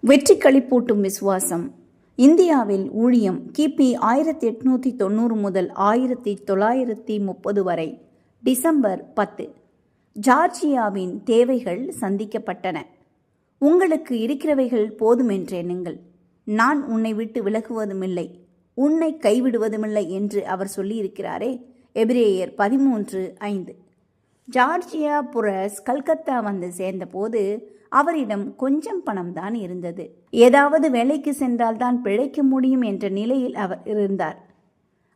வெற்றி களிப்பூட்டும் விசுவாசம். இந்தியாவில் ஊழியம் கிபி ஆயிரத்தி எட்நூற்றி தொண்ணூறு முதல் ஆயிரத்தி தொள்ளாயிரத்தி முப்பது வரை டிசம்பர் பத்து. ஜார்ஜியாவின் தேவைகள் சந்திக்கப்பட்டன. உங்களுக்கு இருக்கிறவைகள் போதுமென்றேனுங்கள் நான் உன்னை விட்டு விலகுவதுமில்லை. உன்னை கைவிடுவதுமில்லை என்று அவர் சொல்லியிருக்கிறாரே எபிரேயர் பதிமூன்று ஐந்து. ஜார்ஜியா புரஸ் கல்கத்தா வந்து சேர்ந்தபோது அவரிடம் கொஞ்சம் பணம் தான் இருந்தது. ஏதாவது வேலைக்கு சென்றால்தான் பிழைக்க முடியும் என்ற நிலையில் அவர் இருந்தார்.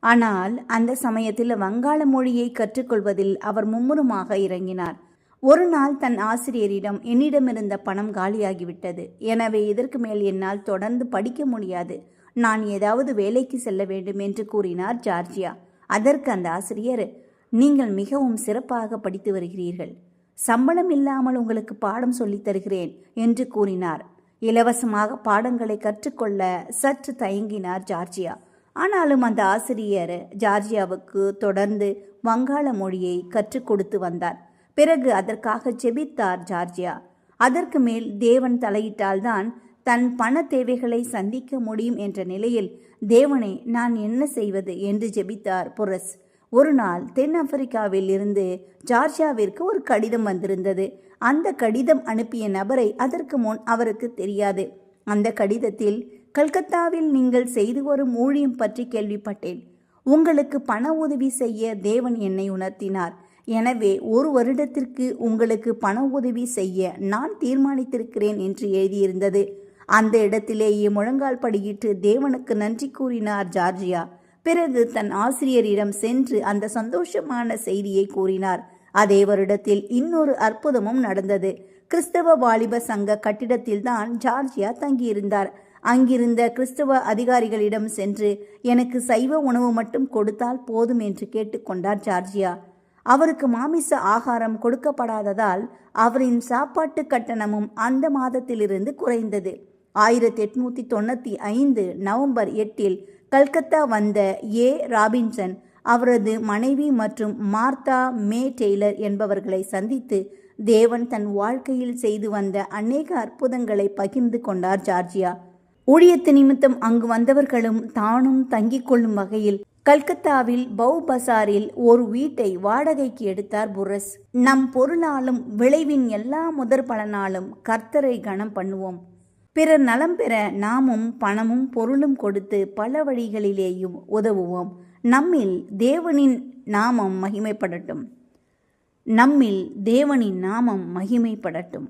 ஆனால் அந்த சமயத்தில் வங்காள மொழியை கற்றுக்கொள்வதில் அவர் மும்முரமாக இறங்கினார். ஒரு நாள் தன் ஆசிரியரிடம் என்னிடமிருந்த பணம் காலியாகிவிட்டது. எனவே இதற்கு மேல் என்னால் தொடர்ந்து படிக்க முடியாது. நான் ஏதாவது வேலைக்கு செல்ல வேண்டும் என்று கூறினார் ஜார்ஜியா. அதற்கு அந்த ஆசிரியர் நீங்கள் மிகவும் சிறப்பாக படித்து வருகிறீர்கள். சம்பளம் இல்லாமல் உங்களுக்கு பாடம் சொல்லித் தருகிறேன் என்று கூறினார். இலவசமாக பாடங்களை கற்றுக்கொள்ள சற்று தயங்கினார் ஜார்ஜியா. ஆனாலும் அந்த ஆசிரியர் ஜார்ஜியாவுக்கு தொடர்ந்து வங்காள மொழியை கற்றுக் கொடுத்து வந்தார். பிறகு அதற்காக ஜெபித்தார் ஜார்ஜியா. அதற்கு மேல் தேவன் தலையிட்டால்தான் தன் பண தேவைகளை சந்திக்க முடியும் என்ற நிலையில் தேவனை நான் என்ன செய்வது? என்று ஜெபித்தார் புரஸ். ஒரு நாள் தென்னாப்பிரிக்காவில் இருந்து ஜார்ஜியாவிற்கு ஒரு கடிதம் வந்திருந்தது. அந்த கடிதம் அனுப்பிய நபரை அதற்கு முன் அவருக்கு தெரியாது. அந்த கடிதத்தில் கல்கத்தாவில் நீங்கள் செய்து வரும் ஊழியம் பற்றி கேள்விப்பட்டேன். உங்களுக்கு பண உதவி செய்ய தேவன் என்னை உணர்த்தினார். எனவே ஒரு வருடத்திற்கு உங்களுக்கு பண உதவி செய்ய நான் தீர்மானித்திருக்கிறேன் என்று எழுதியிருந்தது. அந்த இடத்திலேயே முழங்கால் படியிட்டு தேவனுக்கு நன்றி கூறினார் ஜார்ஜியா. பிறகு தன் ஆசிரியரிடம் சென்று அந்த சந்தோஷமான செய்தியை கூறினார். அதே வருடத்தில் இன்னொரு அற்புதமும் நடந்தது. கிறிஸ்தவ வாலிப சங்க கட்டிடத்தில்தான் ஜார்ஜியா தங்கியிருந்தார். அங்கிருந்த கிறிஸ்தவ அதிகாரிகளிடம் சென்று எனக்கு சைவ உணவு மட்டும் கொடுத்தால் போதும் என்று கேட்டுக்கொண்டார் ஜார்ஜியா. அவருக்கு மாமிச ஆகாரம் கொடுக்கப்படாததால் அவரின் சாப்பாட்டு கட்டணமும் அந்த மாதத்திலிருந்து குறைந்தது. ஆயிரத்தி எட்நூத்தி தொண்ணூற்றி ஐந்து நவம்பர் எட்டில் கல்கத்தா வந்த ஏ. ராபின்சன் அவரது மனைவி மற்றும் மார்த்தா மே. டெய்லர் என்பவர்களை சந்தித்து தேவன் தன் வாழ்க்கையில் செய்து வந்த அநேக அற்புதங்களை பகிர்ந்து கொண்டார் ஜார்ஜியா. ஊழியத்து நிமித்தம் அங்கு வந்தவர்களும் தானும் தங்கிக் கொள்ளும் வகையில் கல்கத்தாவில் பௌ பசாரில் ஒரு வீட்டை வாடகைக்கு எடுத்தார் புரஸ் நம் பொருளாலும் விளைவின் எல்லா முதற் பலனாலும் கர்த்தரை கணம் பண்ணுவோம். பிறர் நலம் பெற நாமும் பணமும் பொருளும் கொடுத்து பல வழிகளிலேயும் உதவுவோம். நம்மில் தேவனின் நாமம் மகிமைப்படட்டும். நம்மில் தேவனின் நாமம் மகிமைப்படட்டும்.